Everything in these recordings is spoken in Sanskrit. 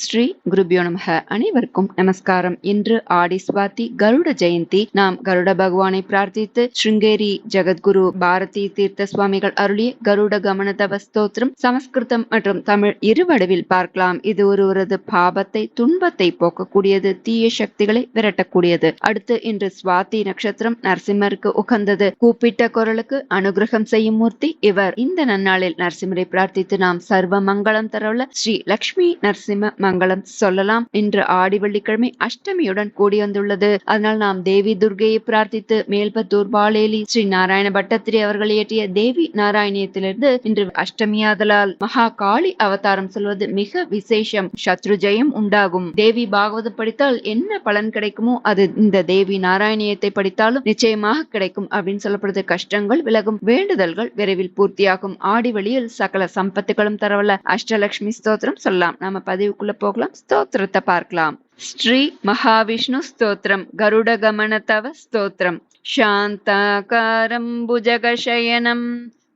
ஸ்ரீ குருபியோ நமக. அனைவருக்கும் நமஸ்காரம். இன்று ஆடி சுவாதி கருட ஜெயந்தி. நாம் கருட பகவானை பிரார்த்தித்து ஸ்ருங்கேரி ஜெகத்குரு பாரதி தீர்த்த சுவாமிகள் அருளிய கருட கமன தவ ஸ்தோத்திரம் சமஸ்கிருதம் மற்றும் தமிழ் இருவடவில் பார்க்கலாம். இது ஒருவரது பாபத்தை துன்பத்தை போக்கக்கூடியது தீய சக்திகளை விரட்டக்கூடியது. அடுத்து இன்று சுவாதி நட்சத்திரம் நரசிம்மருக்கு உகந்தது. கூப்பிட்ட குரலுக்கு அனுகிரகம் செய்யும் மூர்த்தி இவர். இந்த நன்னாளில் நரசிம்மரை பிரார்த்தித்து நாம் சர்வ மங்களம் தரவுள்ள ஸ்ரீ லக்ஷ்மி நரசிம்ம மங்களம் சொல்லலாம். இன்று ஆடி வெள்ளிக்கிழமை அஷ்டமியுடன் கூடி வந்துள்ளது அதனால் நாம் தேவி துர்கையை பிரார்த்தித்து மேல்பத்தூர் பாலேலி ஸ்ரீ நாராயண பட்டத்திரி அவர்கள் இயற்றிய தேவி நாராயணியத்திலிருந்து இன்று அஷ்டமியாதலால் மகா காளி அவதாரம் சொல்வது மிக விசேஷம். சத்ரு ஜெயம் உண்டாகும். தேவி பாகவதம் படித்தால் என்ன பலன் கிடைக்குமோ அது இந்த தேவி நாராயணியத்தை படித்தாலும் நிச்சயமாக கிடைக்கும் அப்படின்னு சொல்லப்படுது. கஷ்டங்கள் விலகும் வேண்டுதல்கள் விரைவில் பூர்த்தியாகும். ஆடி வழியில் சகல சம்பத்துகளும் தரவல்ல. அஷ்டலட்சுமி ஸ்தோத்திரம் சொல்லலாம். நாம பதிவுக்குள்ள போகலாம் ஸ்தோத்திரத்தை பார்க்கலாம் ஸ்ரீ மகாவிஷ்ணு ஸ்தோத்திரம் கருட கமன தவ ஸ்தோத்திரம் சாந்தாகாரம் புஜகசயனம்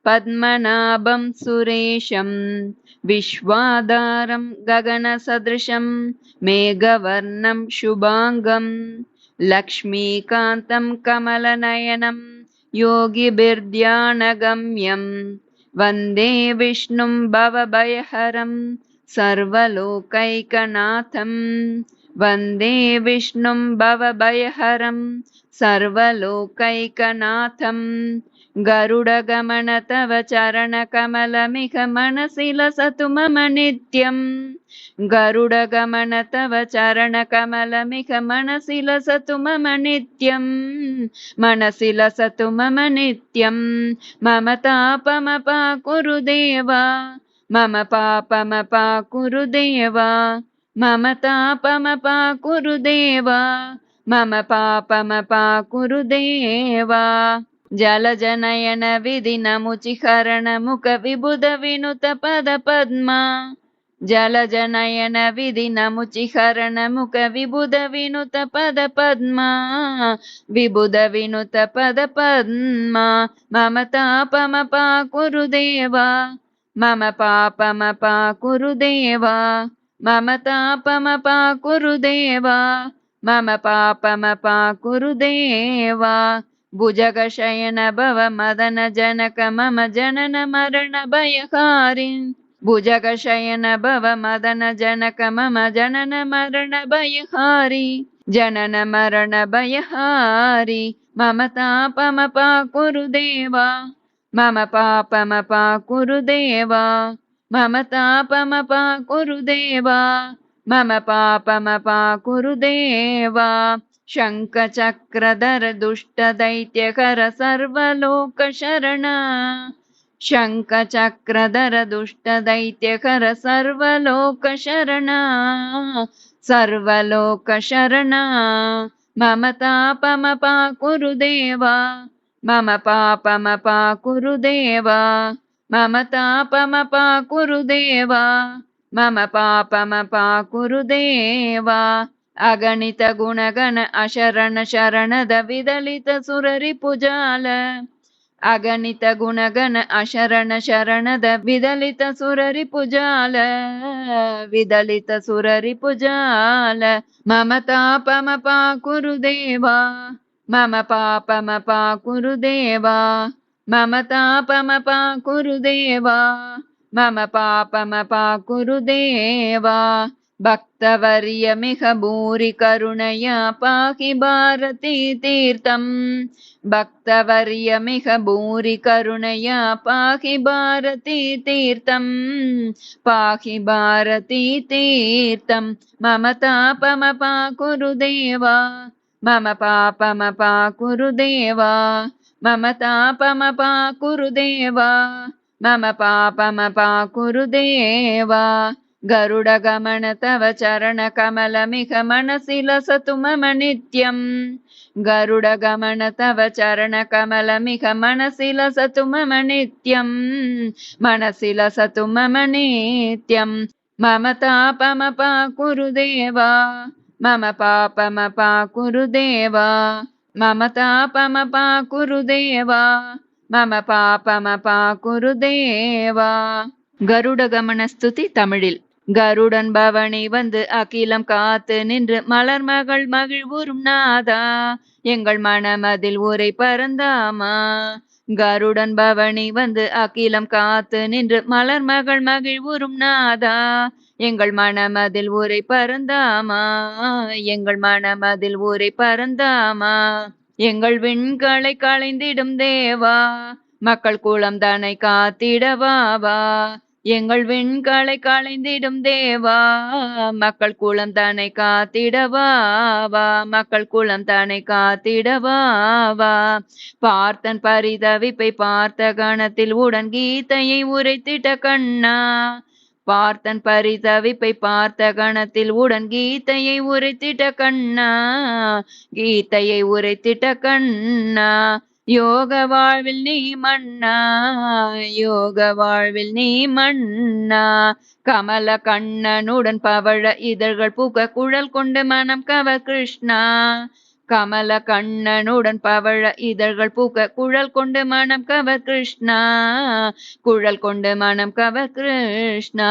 பத்மநாபம் சுரேஷம் விஸ்வாதாரம் ககனசதிருஷம் மேகவர்ணம் சுபாங்கம் லக்ஷ்மீகாந்தம் கமலநயனம் योगिभिर्ध्यानगम्यम् वन्दे विष्णुं भवभयहरं सर्वलोकैकनाथं वन्दे विष्णुं भवभयहरं सर्वलोकैकनाथं गरुडगमन तव चरणकमलमिह मनसि लसतु मम नित्यम्। गरुडगमन तव चरणकमलमिह मनसि लसतु मम नित्यम्। मनसि लसतु मम नित्यम्। मम तापमपाकुरु देव మమ పాపమపాకురుదేవా మమ తాపమపాకురుదేవా మమ పాపమపాకురుదేవా జలజనయన విధినముచిహరణముఖ విబుధ వినుత పద పద్మ. జలజనయన విధినముచిహరణముఖ విబుధ వినుత పద పద్మ. విబుధ వినుత పద పద్మ. మమ తాపమపాకురుదేవా मम तापमपाकुरु देव मम पापमपाकुरु देव मम पापमपाकुरु देव भुजगशयन भव मदन जनक मम जनन मरण भयहारिन्। भुजगशयन भव मदन जनक मम जनन मरण भयहारि जनन मरण भयहारि मम तापमपाकुरु देव मम पापमपाकुरु देव। मम तापमपाकुरु देव। मम पापमपाकुरु देव। शङ्खचक्रधर दुष्टदैत्यकर सर्वलोकशरण। शङ्खचक्रधर दुष्टदैत्यकर सर्वलोकशरण सर्वलोकशरण मम तापमपाकुरु देव మమ పాపమపాకురుదేవా మమ తాపమపాకురుదేవా మమ పాపమపాకురుదేవా అగణిత గుణగణ అశరణ శరణద విదలిత సురరి పుజాల అగణిత గుణగణ అశరణ శరణద విదలిత సురరి పుజాల విదలిత సురరి పుజాల మమ తాపమపాకురుదేవా मम पापमपाकुरु देव मम तापमपाकुरु देव मम पापमपाकुरु देव भक्तवर्यमिह भूरि करुणया पाहि भारती तीर्थम्। भक्तवर्यमिह भूरि करुणया पाहि भारती तीर्थम्। पाहि भारती तीर्थम्। मम तापमपाकुरु देव मम पापमपाकुरु देव मम तापमपाकुरु देव मम पापमपाकुरु देव गरुडगमन तव चरणकमलमिह मनसि लसतु मम नित्यम्। गरुडगमन तव चरणकमलमिह मनसि लसतु मम नित्यम्। मनसि लसतु मम नित्यम्। मम तापमपाकुरु देव మమ పాపమపా కురుదేవా மம తాపమపా కురుదేవా మమ పాపమపా కురుదేవా கருட கமனஸ்துதி தமிழில். கருடன் பவனி வந்து அகிலம் காத்து நின்று மலர் மகள் மகிழ்வுறும் நாதா. எங்கள் மனமதில் ஊரை பறந்தாமா கருடன் பவனி வந்து அகிலம் காத்து நின்று மலர் மகள் மகிழ்வுறும் நாதா. எங்கள் மனமதில் ஊரை பறந்தாமா எங்கள் மனமதில் ஊரை பறந்தாமா எங்கள் விண்களை களைந்திடும் தேவா மக்கள் குளம் தன்னை காத்திடவாவா எங்கள் விண்களை களைந்திடும் தேவா மக்கள் குளம் தன்னை காத்திடவாவா மக்கள் குளம் தன்னை காத்திடவாவா பார்த்தன் பரிதவிப்பை பார்த்த கணத்தில் உடன் கீதையை உரைத்திட்ட கண்ணா பார்த்தன் பரிதவிப்பை பார்த்த கணத்தில் உடன் கீதையை உரைத்திட்ட கண்ணா கீதையை உரைத்திட்ட கண்ணா யோக வாழ்வில் நீ மன்னா யோக வாழ்வில் நீ மன்னா. கமல கண்ணனுடன் பவழ இதழ்கள் பூக்க குழல் கொண்டு மனம் கவ கிருஷ்ணா. கமல கண்ணனுடன் பவழ இதழ்கள் பூக்க குழல் கொண்டு மனம் கவ கிருஷ்ணா குழல் கொண்டு மனம் கவ கிருஷ்ணா.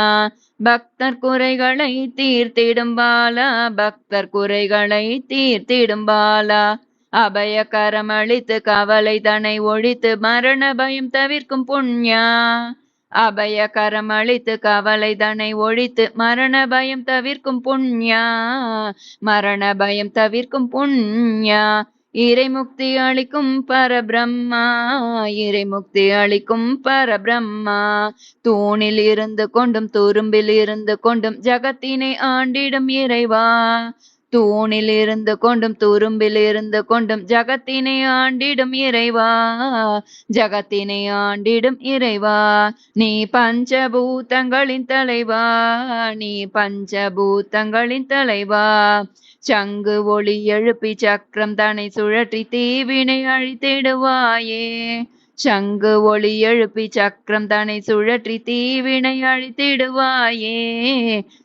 பக்தர் குறைகளை தீர்த்திடும் பாலா பக்தர் குறைகளை தீர்த்திடும் பாலா. அபய கரமளித்து கவலை தனை ஒழித்து மரண பயம் தவிர்க்கும் புண்ணியா. அபய கரமளித்து கவலை தனை ஒழித்து மரண பயம் தவிர்க்கும் புண்ணியா? மரண பயம் தவிர்க்கும் புண்ணியா? இறைமுக்தி அளிக்கும் பரபிரம்மா? இறைமுக்தி அளிக்கும் பரபிரம்மா? தூணில் இருந்து கொண்டும் துரும்பில் இருந்து கொண்டும் ஜகத்தினை ஆண்டிடும் இறைவா? தூணில் இருந்து கொண்டும் துரும்பில் இருந்து கொண்டும் ஜகத்தினை ஆண்டிடும் இறைவா ஜகத்தினை ஆண்டிடும் இறைவா. நீ பஞ்சபூதங்களின் தலைவா நீ பஞ்சபூதங்களின் தலைவா. சங்கு ஒளி எழுப்பி சக்கரம் தனை சுழற்றி தீவினை அழித்திடுவாயே. சங்கு ஒளி எழுப்பி சக்கரம் தனை சுழற்றி தீவினை அழித்திடுவாயே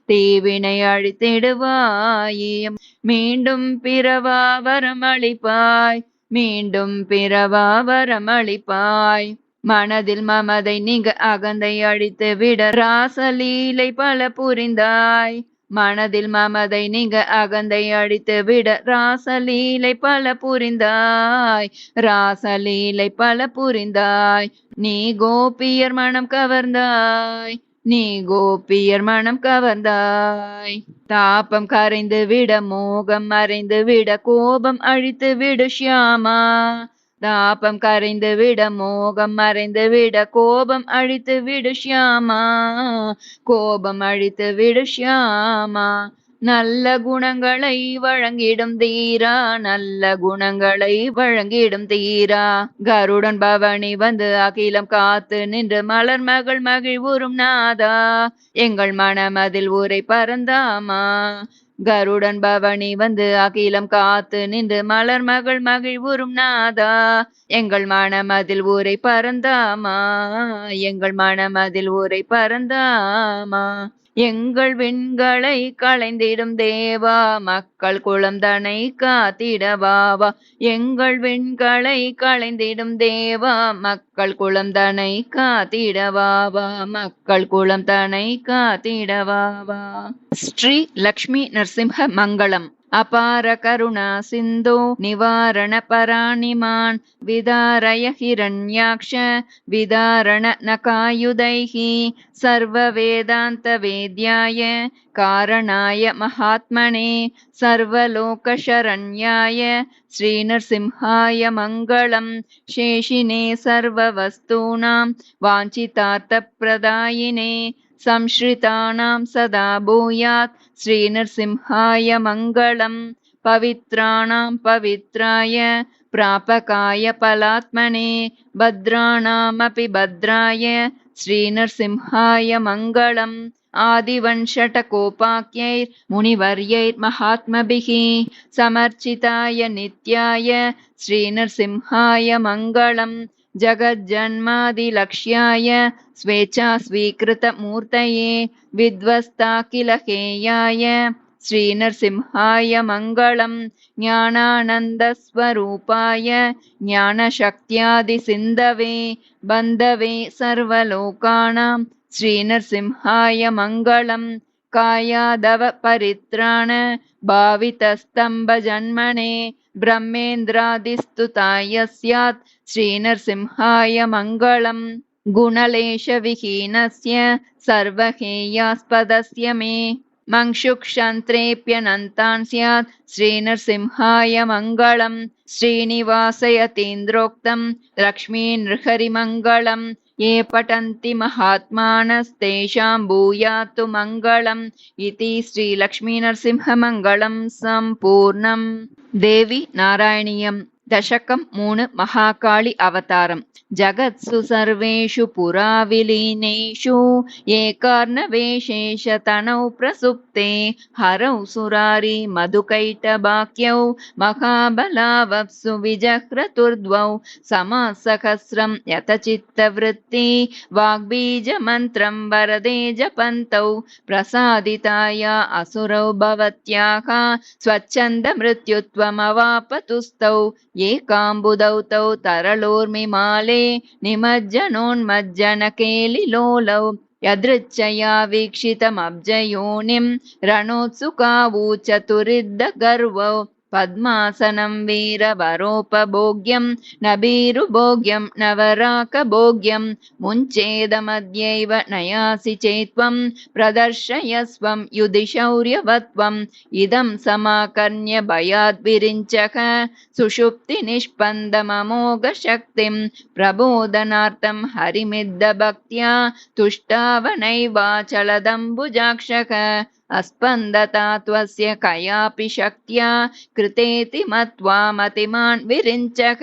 தீவினை அழித்திடுவாயே. மீண்டும் பிறவா வரமளிப்பாய் மீண்டும் பிறவா வரமளிப்பாய் மனதில் மமதை நீங்க அகந்தை அழித்து விட ராசலீலை பல புரிந்தாய். மனதில் மமதை நீங்க அகந்தை அடித்து விட ராசலீலை பல புரிந்தாய். ராசலீலை பல புரிந்தாய். நீ கோபியர் மனம் கவர்ந்தாய். நீ கோபியர் மனம் கவர்ந்தாய். தாபம் கரைந்து விட மோகம் மறைந்து விட கோபம் அழித்து விடு ஷியாமா. தாபம் கரைந்து விட மோகம் மறைந்து விட கோபம் அழித்து விடு ஷியாமா. கோபம் அழித்து விடு ஷியாமா. நல்ல குணங்களை வழங்கிடும் தீரா நல்ல குணங்களை வழங்கிடும் தீரா. கருடன் பவனி வந்து அகிலம் காத்து நின்று மலர் மகள் மகிழ்வுறும் நாதா. எங்கள் மனமதில் ஊரை பறந்தாமா கருடன் பவனி வந்து அகிலம் காத்து நின்று மலர் மகள் மகிழ்வுறும் நாதா எங்கள் மனமதில் ஊரை பறந்தாமா எங்கள் மனமதில் ஊரை பறந்தாமா எங்கள் விண்களை களைந்திடும் தேவா மக்கள் குளம்தனை காத்திடவாவா எங்கள் விண்களை களைந்திடும் தேவா மக்கள் குளம்தனை காத்திடவாவா மக்கள் குளம் தனை காத்திடவாவா ஸ்ரீ லக்ஷ்மி நரசிம்ஹ மங்களம். अपारकरुणा अपारकरुणासिन्धो निवारणपराणिमान् विदारयहिरण्याक्ष विदारण नकायुधैः सर्ववेदान्तवेद्याय कारणाय महात्मने सर्वलोकशरण्याय श्रीनृसिंहाय मङ्गलम् शेषिने सर्ववस्तूनां वाञ्छितार्थप्रदायिने संश्रितानां सदा भूयात् श्रीनरसिंहाय मङ्गलं पवित्राणां पवित्राय प्रापकाय पलात्मने भद्राणामपि भद्राय श्रीनरसिंहाय मङ्गलम्। आदिवंशटकोपाख्यैर्मुनिवर्यैर्महात्मभिः समर्चिताय नित्याय श्रीनरसिंहाय मङ्गलम् जगज्जन्मादिलक्ष्याय स्वेच्छा स्वीकृतमूर्तये विध्वस्ताखिलहेयाय श्रीनरसिंहाय मङ्गलम् ज्ञानानन्दस्वरूपाय ज्ञानशक्त्यादिसिन्धवे बन्धवे सर्वलोकानां श्रीनरसिंहाय मङ्गलम् कायादव परित्राण भावितस्तम्भजन्मने ब्रह्मेन्द्रादिस्तुताय स्यात् श्रीनरसिंहाय मङ्गलम्। गुणलेशविहीनस्य सर्वहेयास्पदस्य मे। मङ्क्षुक्षन्त्रेऽप्यनन्तान् स्यात् श्रीनरसिंहाय मङ्गलम्। श्रीनिवासयतीन्द्रोक्तम् लक्ष्मीनृहरिमङ्गलम् ये पठन्ति महात्मानस्तेषां भूयातु मङ्गलम् इति श्रीलक्ष्मीनरसिंहमङ्गलम् सम्पूर्णम्। देवि नारायणीयम् दशकं मूणु महाकाळि अवतारम्। जगत्सु सर्वेषु पुराविलीनेषु एकार्णवेशेषतनौ प्रसुप्ते। हरौ सुरारि मधुकैटबाक्यौ महाबलावप्सु विजह्रतुर्द्वौ समासहस्रं यतचित्तवृत्ति वाग्बीजमन्त्रं वरदे जपन्तौ। प्रसादिताय असुरौ भवत्याः स्वच्छन्दमृत्युत्वमवापतुस्तौ एकाम्बुदौ तौ तरलोर्मिमाले निमज्जनोन्मज्जनकेलिलोलौ यदृच्छया वीक्षितमब्जयोनिं रणोत्सुकावूचतुरिद्धगर्वौ पद्मासनं वीरवरोपभोग्यं नभीरुभोग्यं नवराकभोग्यं मुञ्चेदमद्यैव नयासि चेत्त्वं प्रदर्शयस्वं युधि शौर्यवत्वम् इदं समाकर्ण्य भयाद्विरिञ्चः सुषुप्तिनिष्पन्दममोघशक्तिं प्रबोधनार्थं हरिमिद्धभक्त्या तुष्टावनैवाचलदम्बुजाक्षः अस्पन्दता त्वस्य कयापि शक्त्या कृतेति मत्वा मतिमान् विरिञ्चः।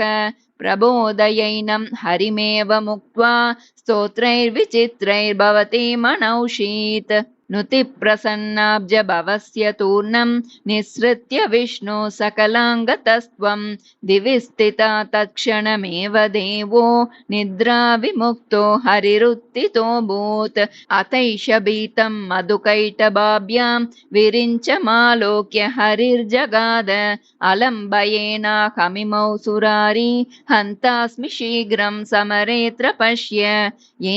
प्रबोधयैनं हरिमेव मुक्त्वा स्तोत्रैर्विचित्रैर्भवति मनौषीत् नुतिप्रसन्नाब्जभवस्य तूर्णं निःसृत्य विष्णु सकलाङ्गतस्त्वं दिवि स्थिता तत्क्षणमेव देवो निद्राविमुक्तो हरिरुत्थितोऽभूत्। अतैष भीतं मधुकैटभाभ्यां विरिञ्चमालोक्य हरिर्जगाद। अलम्बयेनाहमिमौ सुरारी हन्तास्मि शीघ्रं समरेऽत्र पश्य।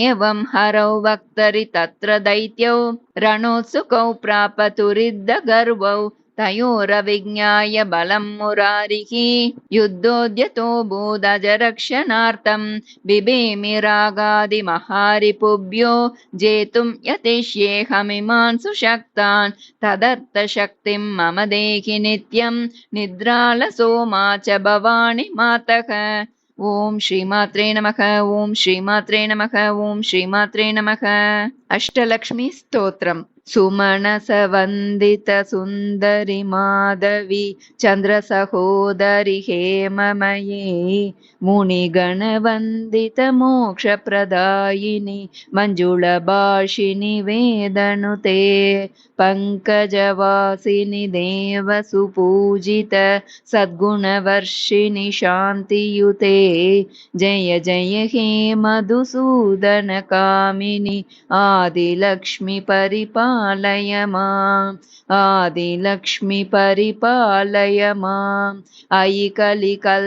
एवं हरौ वक्तरि तत्र दैत्यौ रणोत्सुकौ प्रापतुरिद्धगर्वौ तयोरविज्ञाय बलं मुरारिः युद्धोद्यतो भूदजरक्षणार्थं बिभेमि रागादिमहारिपुभ्यो जेतुं यतिष्येऽहमिमान् सुशक्तान् तदर्थशक्तिं मम देहि नित्यं निद्रालसो मा च भवानि मातः ஓம் ஸ்ரீமாத்ரே நமக ஓம் ஸ்ரீமாத்ரே நமக ஓம் ஸ்ரீமாத்ரே நமக. அஷ்டலக்ஷ்மி ஸ்தோத்திரம். सुमनसवन्दितसुन्दरि माधवी चन्द्रसहोदरि हेममये मुनिगणवन्दितमोक्षप्रदायिनि मञ्जुळभाषिनि वेदनुते पङ्कजवासिनि देवसुपूजित सद्गुणवर्षिणि शान्तियुते जय जय हे मधुसूदनकामिनि आदिलक्ष्मि परिपालय माम् आदिलक्ष्मि परिपालय माम् अयि कलिकल्मषनाशिनि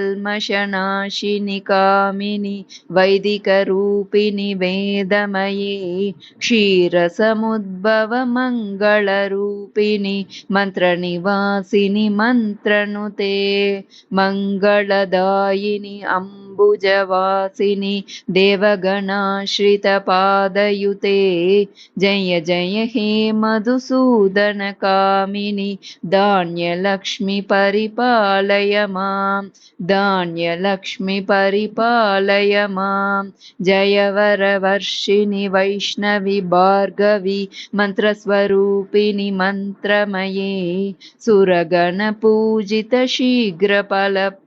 कामिनि वैदिकरूपिणि वेदमये। क्षीरसमुद्भवमङ्गलरूपिणि मन्त्रनिवासिनि मन्त्रनुते। मङ्गलदायिनि अम्बुजवासिनि देवगणाश्रितपादयुते। जय जय हे मधुसूदनकामिनि धान्यलक्ष्मि परिपालय माम् धान्यलक्ष्मि परिपालय माम् जयवरवर्षिणि वैष्णवि भार्गवि मन्त्रस्वरूपिणि मन्त्रमये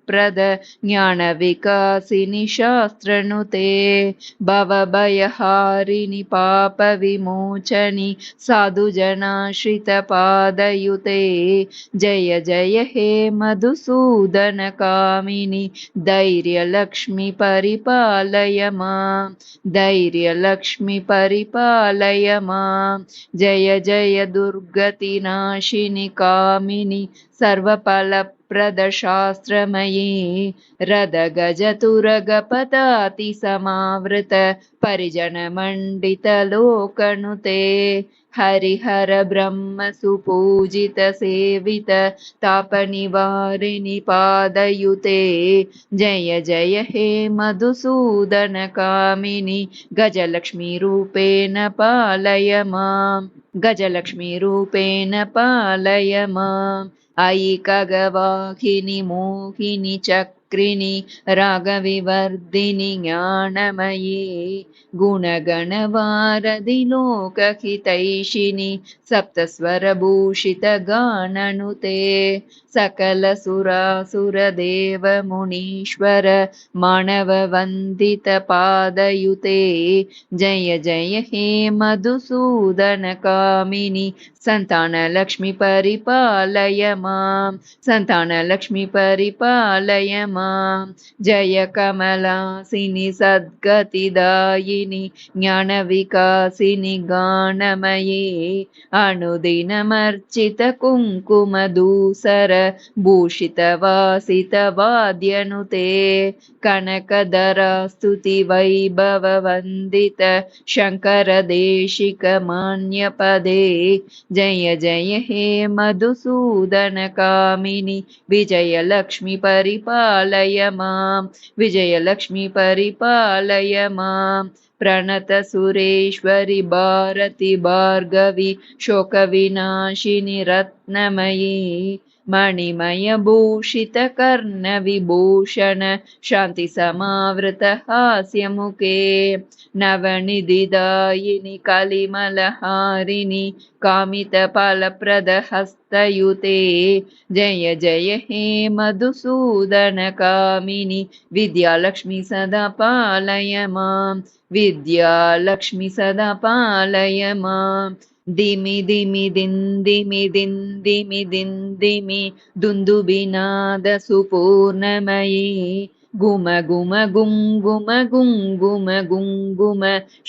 सुरगणपूजितशीघ्रफलप्रद ज्ञानविकासिनि शास्त्रनुते भवभयहारिणि पापविमोचनि साधुजनाश्रितपादयुते। जय जय हे मधुसूदनकामिनि धैर्यलक्ष्मि परिपालय माम् धैर्यलक्ष्मि परिपालय माम् जय जय दुर्गतिनाशिनि कामिनि सर्वफलप्रदशास्त्रमयी रदगजतुरगपदातिसमावृत परिजनमण्डितलोकनुते हरिहर ब्रह्म सुपूजित सेवित तापनिवारिणि पादयुते जय जय हे मधुसूदनकामिनि गजलक्ष्मीरूपेण पालय माम्। गजलक्ष्मीरूपेण पालय माम् ऐकगवाहिनि मोहिनि च चक्रिणि रागविवर्धिनि ज्ञानमयी गुणगणवारधि लोकहितैषिणि सप्तस्वरभूषितगाननुते सकलसुरासुरदेवमुनीश्वर मानववन्दितपादयुते जय जय हे मधुसूदनकामिनि सन्तानलक्ष्मि परिपालय मां सन्तानलक्ष्मि परिपालय मां जय कमलासिनि सद्गतिदायिनि ज्ञानविकासिनि गानमये अनुदिनमर्चित कुङ्कुमदूसर भूषितवासितवाद्यनुते कनकधरा स्तुतिवैभववन्दित शङ्करदेशिकमान्यपदे जय जय हे मधुसूदनकामिनि विजयलक्ष्मि परिपालय माँ। विजयलक्ष्मि परिपालय माम् प्रणतसुरेश्वरि भारति भार्गवि शोकविनाशिनि रत्नमयी। मणिमयभूषितकर्णविभूषण शान्तिसमावृतहास्यमुखे नवनिदिदायिनि कलिमलहारिणि कामितफलप्रदहस्तयुते। जय जय हे मधुसूदनकामिनि विद्यालक्ष्मि सदा पालय माम् विद्यालक्ष्मि सदा पालय माम् दिमि दिमि दिन्दिमि दिन्दिमि दिन्दिमि दुन्दुबिनाद सुपूर्णमयी गुम गुम गुं गुम गुं गुम गुं गुम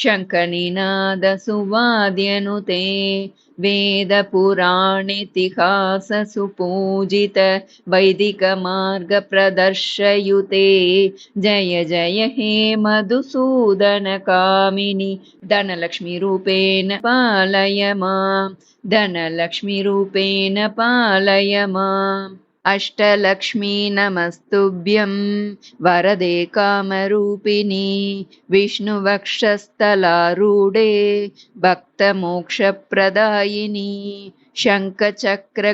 शङ्खनिनाद सुवाद्यनुते वेदपुराणेतिहास सुपूजित वैदिकमार्गप्रदर्शयुते। जय जय हे मधुसूदनकामिनि। धनलक्ष्मीरूपेण पालय मां। धनलक्ष्मीरूपेण पालय माम् अष्टलक्ष्मी नमस्तुभ्यं वरदे कामरूपिणी विष्णुवक्षस्थलारूढे भक्तमोक्षप्रदायिनी शङ्खचक्रगदाहस्ते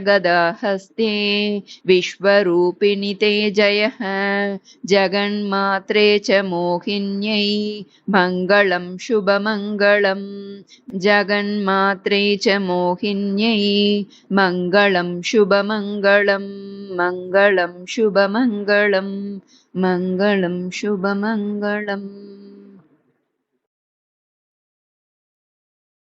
विश्वरूपिणि ते जयः जगन्मात्रे च मोहिन्यै मङ्गलं शुभमङ्गलम् जगन्मात्रे च मोहिन्यै मङ्गलं शुभमङ्गलं मङ्गलं शुभमङ्गलं मङ्गलं शुभमङ्गलम्